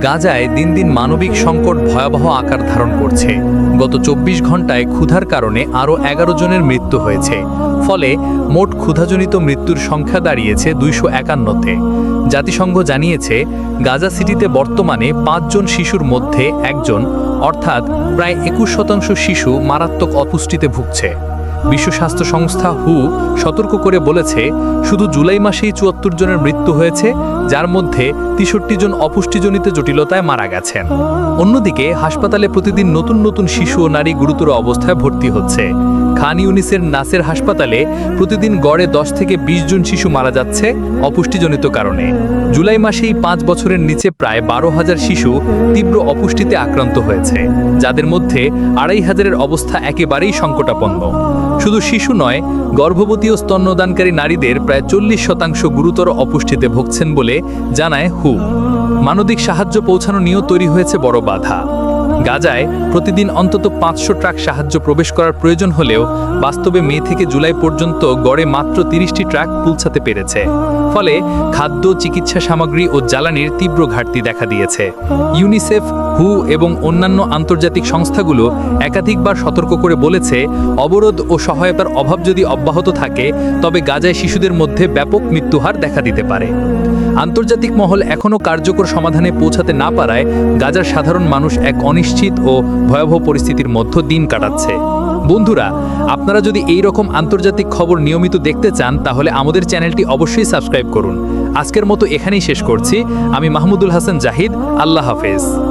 গাজায় দিন দিন মানবিক সংকট ভয়াবহ আকার ধারণ করছে। গত চব্বিশ ঘন্টায় ক্ষুধার কারণে আরও এগারো জনের মৃত্যু হয়েছে। ফলে মোট ক্ষুধাজনিত মৃত্যুর সংখ্যা দাঁড়িয়েছে দুইশো একান্নতে। জাতিসংঘ জানিয়েছে, গাজা সিটিতে বর্তমানে পাঁচজন শিশুর মধ্যে একজন, অর্থাৎ প্রায় একুশ শতাংশ শিশু মারাত্মক অপুষ্টিতে ভুগছে। বিশ্ব স্বাস্থ্য সংস্থা হু সতর্ক করে বলেছে, শুধু জুলাই মাসেই চুয়াত্তর জনের মৃত্যু হয়েছে, যার মধ্যে তেষট্টি জন অপুষ্টিজনিত জটিলতায় মারা গেছেন। অন্যদিকে, হাসপাতালে প্রতিদিন নতুন নতুন শিশু ও নারী গুরুতর অবস্থায় ভর্তি হচ্ছে। খান ইউনিসের নাসের হাসপাতালে প্রতিদিন গড়ে দশ থেকে ২০ জন শিশু মারা যাচ্ছে অপুষ্টিজনিত কারণে। জুলাই মাসেই পাঁচ বছরের নিচে প্রায় বারো হাজার শিশু তীব্র অপুষ্টিতে আক্রান্ত হয়েছে, যাদের মধ্যে আড়াই হাজারের অবস্থা একেবারেই সংকটাপন্ন। শুধু শিশু নয়, গর্ভবতী ও স্তন্যদানকারী নারীদের প্রায় চল্লিশ শতাংশ গুরুতর অপুষ্টিতে ভুগছেন বলে জানায় হু। মানবিক সাহায্য পৌঁছানো নিয়েও তৈরি হয়েছে বড় বাধা। গাজায় প্রতিদিন অন্তত পাঁচশো ট্রাক সাহায্য প্রবেশ করার প্রয়োজন হলেও বাস্তবে মে থেকে জুলাই পর্যন্ত গড়ে মাত্র তিরিশটি ট্রাক পৌঁছাতে পেরেছে। ফলে খাদ্য, চিকিৎসা সামগ্রী ও জ্বালানির তীব্র ঘাটতি দেখা দিয়েছে। ইউনিসেফ, হু এবং অন্যান্য আন্তর্জাতিক সংস্থাগুলো একাধিকবার সতর্ক করে বলেছে, অবরোধ ও সহায়তার অভাব যদি অব্যাহত থাকে, তবে গাজায় শিশুদের মধ্যে ব্যাপক মৃত্যুহার দেখা দিতে পারে। আন্তর্জাতিক মহল এখনও কার্যকর সমাধানে পৌঁছাতে না পারায় গাজার সাধারণ মানুষ এক অনিশ্চিত ও ভয়াবহ পরিস্থিতির মধ্য দিন কাটাচ্ছে। বন্ধুরা, আপনারা যদি এই রকম আন্তর্জাতিক খবর নিয়মিত দেখতে চান, তাহলে আমাদের চ্যানেলটি অবশ্যই সাবস্ক্রাইব করুন। আজকের মতো এখানেই শেষ করছি। আমি মাহমুদুল হাসান জাহিদ, আল্লাহ হাফেজ।